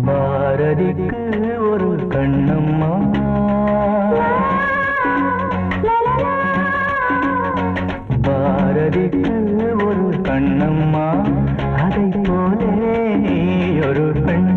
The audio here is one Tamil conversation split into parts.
பாரதிக்கு ஒரு கண்ணம்மா. பாரதிக்கு ஒரு கண்ணம்மா. அதை போலே ஒரு பெண்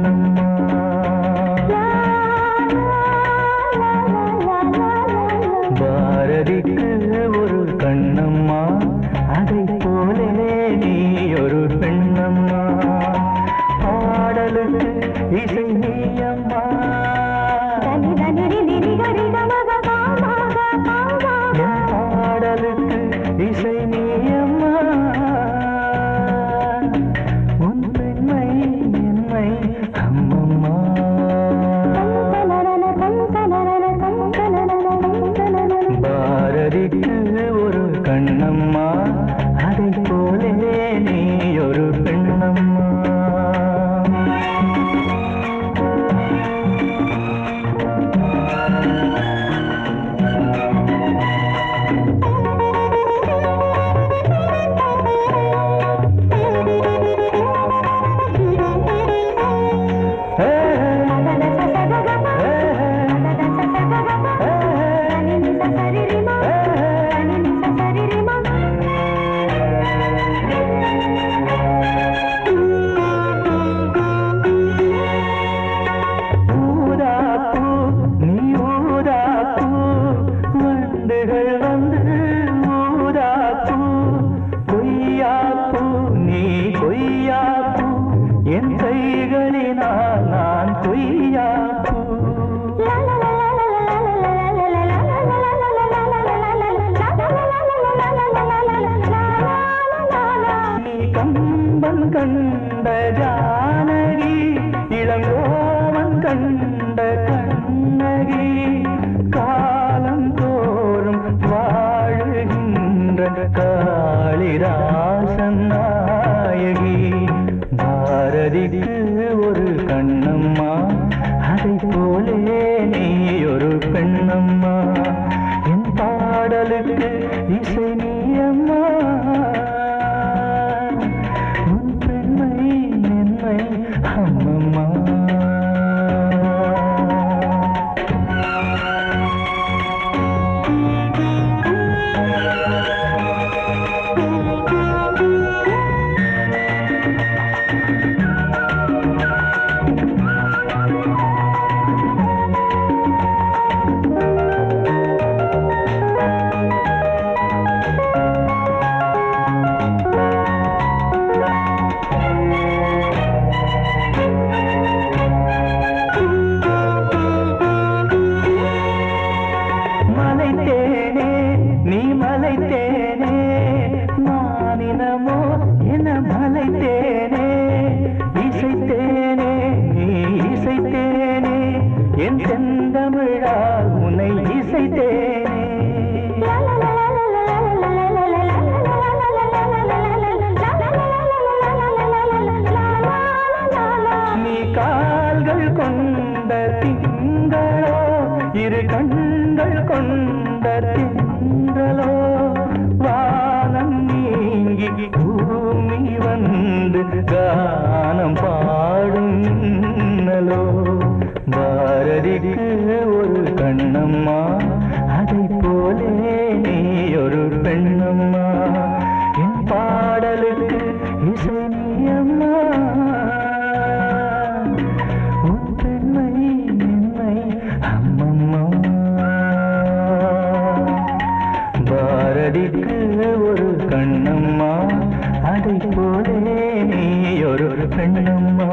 கம்பன் கண்ட ஜானகி இளங்கோவன் கண்ட கண்ணகி காலம் தோறும் வாழுகின்ற காளிராசன் நாயகி. பாரதிக்கு ஒரு கண்ணம்மா அதை போலே நீ ஒரு பெண்ணம்மா. என் பாடலுக்கு இசை நீ அம்மா. மலை தேனே மானினமோ என மலை தேனே இசைத்தேனே நீ இசைத்தேனே என் செந்தமிழா உன்னை இசைத்தேனே. நீ கால்கள் கொண்ட திங்களோ இரு கண்கள் கொண்ட கானம் பாடும் நலோ பாரதிக்கு ஒரு கண்ணம்மா அதை போலே நீ ஒரு பெண்ணம்மா என் பாடலுக்கு இசை நீயம்மா உன் பெண்மை என்னை அம்மம்மா பாரதிக்கு ஒரு கண்ணம்மா அதை போலே நீ ஒரு பெண்ணம்மா